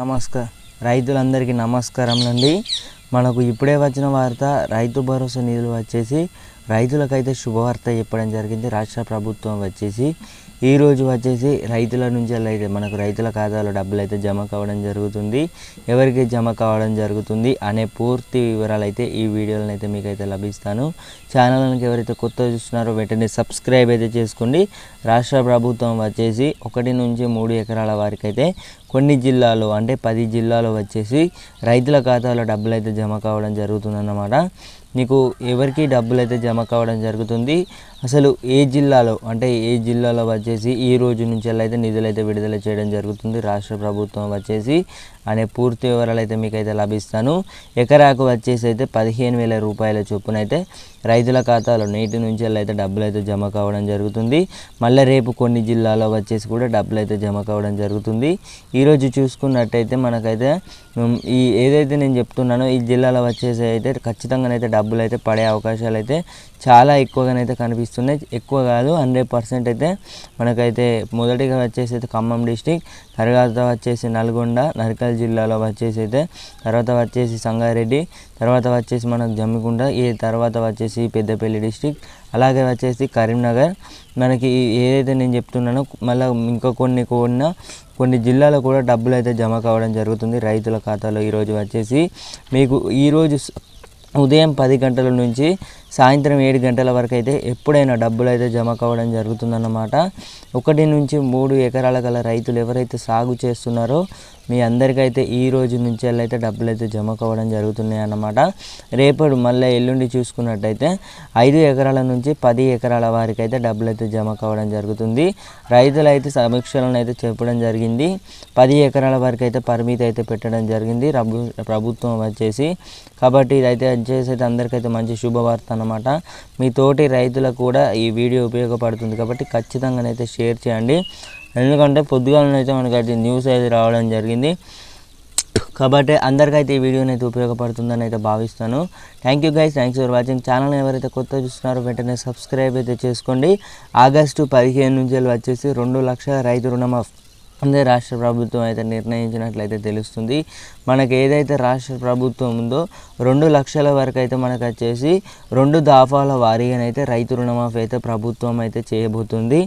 నమస్కారం. రైతులందరికీ నమస్కారం అండి. మనకు ఇప్పుడే వచ్చిన వార్త రైతు భరోసా నిధులు వచ్చేసి రైతులకైతే శుభవార్త చెప్పడం జరిగింది. రాష్ట్ర ప్రభుత్వం వచ్చేసి ఈ రోజు వచ్చేసి రైతుల నుంచి అయితే మనకు రైతుల ఖాతాలో డబ్బులు అయితే జమ కావడం జరుగుతుంది. ఎవరికి జమ కావడం జరుగుతుంది అనే పూర్తి వివరాలు అయితే ఈ వీడియోలను అయితే మీకు అయితే లభిస్తాను. ఛానల్కి ఎవరైతే కొత్త చూస్తున్నారో వెంటనే సబ్స్క్రైబ్ అయితే చేసుకోండి. రాష్ట్ర ప్రభుత్వం వచ్చేసి ఒకటి నుంచి మూడు ఎకరాల వారికి అయితే కొన్ని జిల్లాలో అంటే పది జిల్లాలో వచ్చేసి రైతుల ఖాతాలో డబ్బులు అయితే జమ కావడం జరుగుతుందన్నమాట. మీకు ఎవరికి డబ్బులు అయితే జమ కావడం జరుగుతుంది? అసలు ఏ జిల్లాలో అంటే ఏ జిల్లాలో వచ్చేసి ఈ రోజు నుంచి అయితే నిధులు అయితే విడుదల చేయడం జరుగుతుంది? రాష్ట్ర ప్రభుత్వం వచ్చేసి అనే పూర్తి వివరాలు అయితే మీకు అయితే లభిస్తాను. ఎకరాకు వచ్చేసి అయితే పదిహేను వేల రూపాయల చొప్పున అయితే రైతుల ఖాతాలో నేటి నుంచి అయితే డబ్బులు అయితే జమ కావడం జరుగుతుంది. మళ్ళీ రేపు కొన్ని జిల్లాలో వచ్చేసి కూడా డబ్బులు అయితే జమ కావడం జరుగుతుంది. ఈరోజు చూసుకున్నట్టయితే మనకైతే ఈ ఏదైతే నేను చెప్తున్నానో ఈ జిల్లాలో వచ్చేసి అయితే ఖచ్చితంగానైతే డబ్బులు అయితే పడే అవకాశాలు అయితే చాలా ఎక్కువగానైతే కనిపిస్తున్నాయి. ఎక్కువ కాదు హండ్రెడ్ పర్సెంట్ అయితే మనకైతే మొదటిగా వచ్చేసి అయితే ఖమ్మం డిస్టిక్ తర్వాత వచ్చేసి నల్గొండ నరికల్ జిల్లాలో వచ్చేసి అయితే తర్వాత వచ్చేసి సంగారెడ్డి తర్వాత వచ్చేసి మనకు జమ్మికుంట ఈ తర్వాత వచ్చేసి పెద్దపల్లి డిస్టిక్ అలాగే వచ్చేసి కరీంనగర్. మనకి ఏదైతే నేను చెప్తున్నానో మళ్ళీ ఇంకా కొన్ని కొన్ని కొన్ని జిల్లాలో కూడా డబ్బులు అయితే జమ కావడం జరుగుతుంది. రైతుల ఖాతాలో ఈరోజు వచ్చేసి మీకు ఈరోజు ఉదయం పది గంటల నుంచి సాయంత్రం ఏడు గంటల వరకు అయితే ఎప్పుడైనా డబ్బులు అయితే జమ కావడం జరుగుతుందన్నమాట. ఒకటి నుంచి మూడు ఎకరాల గల రైతులు ఎవరైతే సాగు చేస్తున్నారో మీ అందరికైతే ఈ రోజు నుంచి అయితే డబ్బులు అయితే జమ కావడం జరుగుతున్నాయి అన్నమాట. రేపటి మళ్ళీ ఎల్లుండి చూసుకున్నట్టయితే ఐదు ఎకరాల నుంచి పది ఎకరాల వారికి అయితే డబ్బులు అయితే జమ కావడం జరుగుతుంది. రైతులు అయితే సమీక్షలను అయితే చెప్పడం జరిగింది. పది ఎకరాల వరకు అయితే పరిమితి అయితే పెట్టడం జరిగింది. రబు ప్రభుత్వం వచ్చేసి. కాబట్టి ఇదైతే వచ్చేసి అయితే అందరికైతే మంచి శుభవార్త అన్నమాట మీ తోటి రైతులకు కూడా ఈ వీడియో ఉపయోగపడుతుంది కాబట్టి ఖచ్చితంగానైతే షేర్ చేయండి. ఎందుకంటే పొద్దుగాలనైతే మనకి అయితే న్యూస్ అయితే రావడం జరిగింది. కాబట్టి అందరికైతే ఈ వీడియోని అయితే ఉపయోగపడుతుందని అయితే భావిస్తాను. Thank you guys thanks for watching channel ఎవరైతే కొత్త చూస్తున్నారో వెంటనే సబ్స్క్రైబ్ అయితే చేసుకోండి. ఆగస్టు పదిహేను నుంచి వచ్చేసి రెండు లక్షల రైతు రుణమాఫ్ అందే రాష్ట్ర ప్రభుత్వం అయితే నిర్ణయించినట్లయితే తెలుస్తుంది. మనకి ఏదైతే రాష్ట్ర ప్రభుత్వం ఉందో రెండు లక్షల వరకు అయితే మనకు వచ్చేసి రెండు దాఫాల వారీగానైతే రైతు రుణమాఫీ అయితే ప్రభుత్వం అయితే చేయబోతుంది.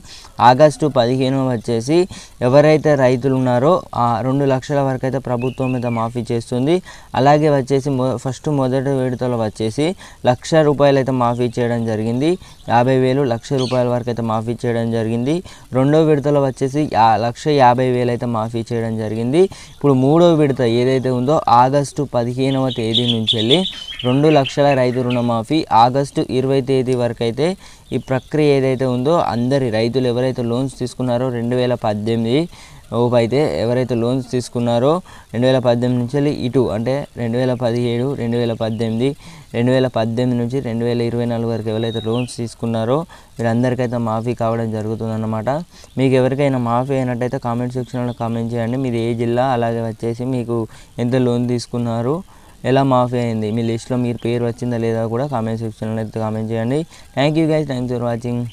ఆగస్టు పదిహేను వచ్చేసి ఎవరైతే రైతులు ఉన్నారో ఆ రెండు లక్షల వరకు అయితే ప్రభుత్వం మీద మాఫీ చేస్తుంది. అలాగే వచ్చేసి ఫస్ట్ మొదటి విడతలో వచ్చేసి లక్ష రూపాయలు అయితే మాఫీ చేయడం జరిగింది. యాభై వేలు లక్ష రూపాయల వరకు అయితే మాఫీ చేయడం జరిగింది. రెండో విడతలో వచ్చేసి లక్ష యాభై వేలు అయితే మాఫీ చేయడం జరిగింది. ఇప్పుడు మూడో విడత ఏదైతే ఉందో ఆగస్టు పదిహేనవ తేదీ నుంచి వెళ్ళి రెండు లక్షల రైతు రుణమాఫీ ఆగస్టు ఇరవై తేదీ వరకు అయితే ఈ ప్రక్రియ ఏదైతే ఉందో అందరి రైతులు ఎవరైతే లోన్స్ తీసుకున్నారో రెండు వేల పద్దెనిమిది ఓపు అయితే ఎవరైతే లోన్స్ తీసుకున్నారో రెండు వేల పద్దెనిమిది నుంచి వెళ్ళి ఇటు అంటే రెండు వేల పదిహేడు రెండు వేల పద్దెనిమిది రెండు వేల పద్దెనిమిది నుంచి రెండు వేల ఇరవై నాలుగు వరకు ఎవరైతే లోన్స్ తీసుకున్నారో వీరందరికైతే మాఫీ కావడం జరుగుతుందన్నమాట. మీకు ఎవరికైనా మాఫీ అయినట్టయితే కామెంట్ సెక్షన్లో కామెంట్ చేయండి. మీది ఏ జిల్లా అలాగే వచ్చేసి మీకు ఎంత లోన్ తీసుకున్నారు ఎలా మాఫీ అయింది మీ లిస్ట్లో మీరు పేరు వచ్చిందా లేదా కూడా కామెంట్ సెక్షన్లో అయితే కామెంట్ చేయండి. Thank you guys thanks for watching.